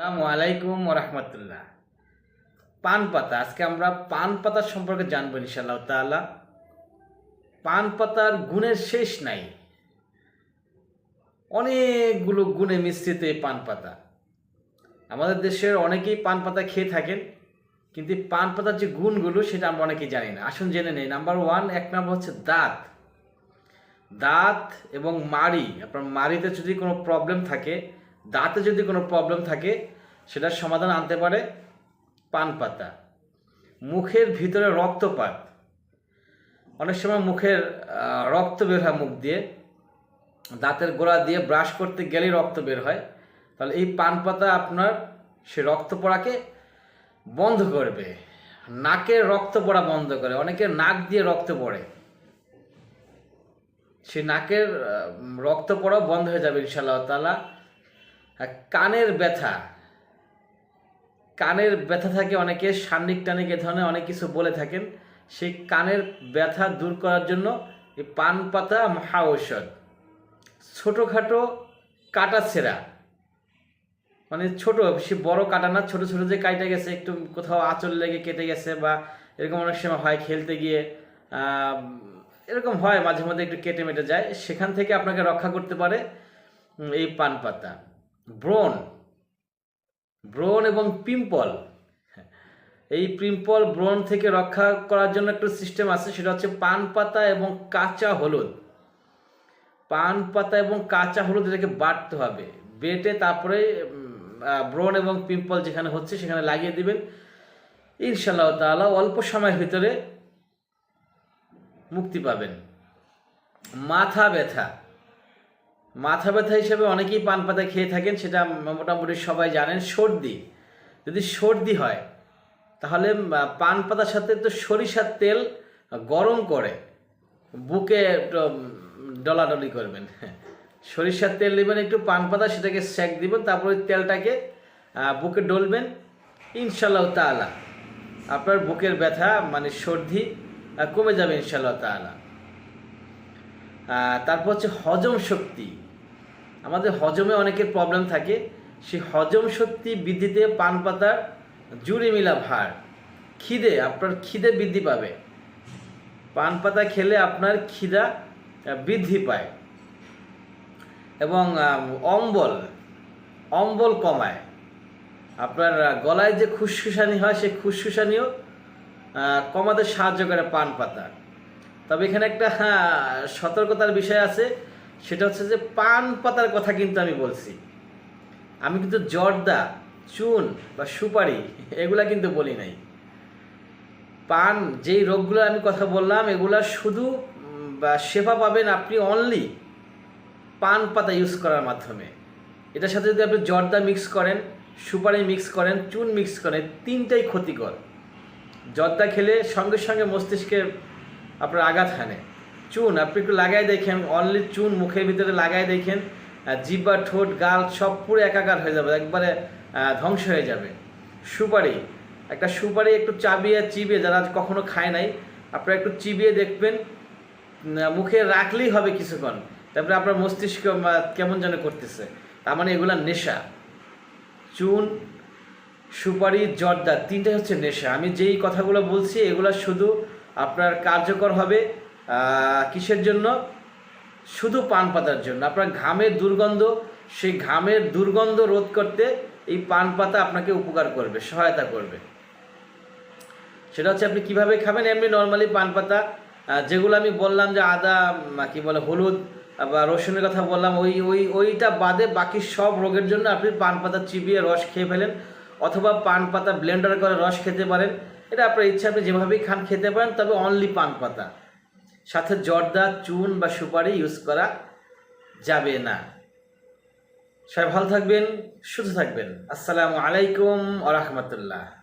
আসসালামু আলাইকুম রহমতুল্লাহ। পান পাতা, আজকে আমরা পান পাতা সম্পর্কে জানব ইনশাআল্লাহ তাআলা। পান পাতার গুণের শেষ নাই। অনেকগুলো গুণে মিশ্রিত এই পান পাতা। আমাদের দেশের অনেকেই পান পাতা খেয়ে থাকেন, কিন্তু পান পাতার যে গুণগুলো সেটা আমরা অনেকেই জানি না। আসুন জেনে নেই, নাম্বার ওয়ান, এক নম্বর হচ্ছে দাঁত। দাঁত এবং মাড়ি, আপনার মাড়িতে যদি কোনো প্রবলেম থাকে দাঁতে যদি কোনো প্রবলেম থাকে, সেটার সমাধান আনতে পারে পান পাতা। মুখের ভিতরে রক্তপাত। অনেক সময় মুখের রক্ত বের হয় মুখ দিয়ে। দাঁতের গোড়া দিয়ে ব্রাশ করতে গেলেই রক্ত বের হয়। তাহলে এই পান পাতা আপনার সে রক্ত পড়াকে বন্ধ করবে। নাকের রক্ত পড়া বন্ধ করে। অনেকে নাক দিয়ে রক্ত পড়ে। সে নাকের রক্ত পড়া বন্ধ হয়ে যাবে ইনশাআল্লাহ তালা কানের ব্যথা। কানের ব্যথা থাকে অনেকে, সান্নিক টানিক এ ধরনের অনেক কিছু বলে থাকেন। সেই কানের ব্যথা দূর করার জন্য এই পান পাতা, মহা ঔষধ। ছোটোখাটো কাটা ছেঁড়া। মানে ছোট সে বড় কাটা না, ছোটো ছোটো যে কাইটা গেছে, একটু কোথাও আঁচল লেগে কেটে গেছে বা এরকম অনেক সময় হয় খেলতে গিয়ে এরকম হয়, মাঝে মধ্যে একটু কেটে মেটে যায়। সেখান থেকে আপনাকে রক্ষা করতে পারে এই পান পাতা। ব্রণ ব্রণ এবং পিম্পল। এই পিম্পল ব্রণ থেকে রক্ষা করার জন্য একটা সিস্টেম আছে, সেটা হচ্ছে পান পাতা এবং কাঁচা হলুদ। পান পাতা এবং কাঁচা হলুদ এটাকে বাটতে হবে। বেটে তারপরে ব্রণ এবং পিম্পল যেখানে হচ্ছে সেখানে লাগিয়ে দিবেন। ইনশাল্লাহ তাআলা অল্প সময়ের ভিতরে মুক্তি পাবেন। মাথা ব্যথা। মাথা ব্যথা হিসেবে অনেকেই পান পাতা খেয়ে থাকেন সেটা মোটামুটি সবাই জানেন সর্দি। যদি সর্দি হয় তাহলে পান পাতার সাথে তো সরিষার তেল গরম করে বুকে ডলাডলি করবেন। সরিষার তেল নেবেন একটু পান পাতা সেটাকে সেক দিবেন তারপরে তেলটাকে বুকে ডলবেন ইনশাল্লাহ তাআলা। আপনার বুকের ব্যথা মানে সর্দি কমে যাবে ইনশাল্লাহ আহ, তারপর হচ্ছে হজম শক্তি। আমাদের হজমে অনেকের প্রবলেম থাকে। সেই হজম শক্তি বৃদ্ধিতে পান পাতার জুড়ি মিলা ভার খিদে আপনার খিদে বৃদ্ধি পাবে। পান পাতা খেলে আপনার খিদা বৃদ্ধি পায়। এবং অম্বল অম্বল কমায়। আপনার গলায় যে খুসখুসানি হয় সেই খুসখুসানিও কমাতে সাহায্য করে পান পাতা। তবে এখানে একটা হ্যাঁ, সতর্কতার বিষয় আছে। সেটা হচ্ছে যে পান পাতার কথা কিন্তু আমি বলছি। আমি কিন্তু জর্দা, চুন বা সুপারি এগুলা কিন্তু বলি নাই। পান, যেই রোগগুলো আমি কথা বললাম, এগুলা শুধু বা সেবা পাবেন আপনি অনলি পান পাতা ইউজ করার মাধ্যমে। এটার সাথে যদি আপনি জর্দা মিক্স করেন, সুপারি মিক্স করেন, চুন মিক্স করেন, তিনটাই ক্ষতিকর। জর্দা খেলে সঙ্গে সঙ্গে মস্তিষ্কে আপনার আঘাত হানে। চুন, আপনি একটু লাগাই দেখেন অনলি চুন মুখের ভিতরে লাগাই দেখেন জিহ্বা, ঠোঁট, গাল সব পুরো একাকার হয়ে যাবে, একবারে ধ্বংস হয়ে যাবে। সুপারি, একটা সুপারি একটু চাবিয়ে চিবিয়ে, যারা কখনো খায় নাই, আপনারা একটু চিবিয়ে দেখবেন মুখে রাখলেই হবে কিছুক্ষণ, তারপরে আপনার মস্তিষ্ক কেমন যেন করতেছে, তার মানে এগুলা নেশা। চুন, সুপারি, জর্দা, তিনটাই হচ্ছে নেশা। আমি যেই কথাগুলো বলছি, এগুলো শুধু আপনার কার্যকর হবে কিসের জন্য? শুধু পান পাতার জন্য। আপনার ঘামের দুর্গন্ধ, সেই ঘামের দুর্গন্ধ রোধ করতে এই পান পাতা আপনাকে উপকার করবে, সহায়তা করবে। সেটা হচ্ছে আপনি কীভাবে খাবেন? এমনি নর্মালি পান পাতা যেগুলো আমি বললাম যে আদা কি বলে, হলুদ বা রসুনের কথা বললাম, ওই ওই, ওইটা বাদে বাকি সব রোগের জন্য আপনি পান পাতা চিবিয়ে রস খেয়ে ফেলেন, অথবা পান পাতা ব্লেন্ডার করে রস খেতে পারেন। এটা আপনার ইচ্ছা, আপনি যেভাবেই খান, খেতে পারেন, তবে অনলি পান পাতা। সাথে জর্দা, চুন বা সুপারি ইউজ করা যাবে না। সবাই ভালো থাকবেন, সুস্থ থাকবেন। আসসালামু আলাইকুম আ রহমতুল্লাহ।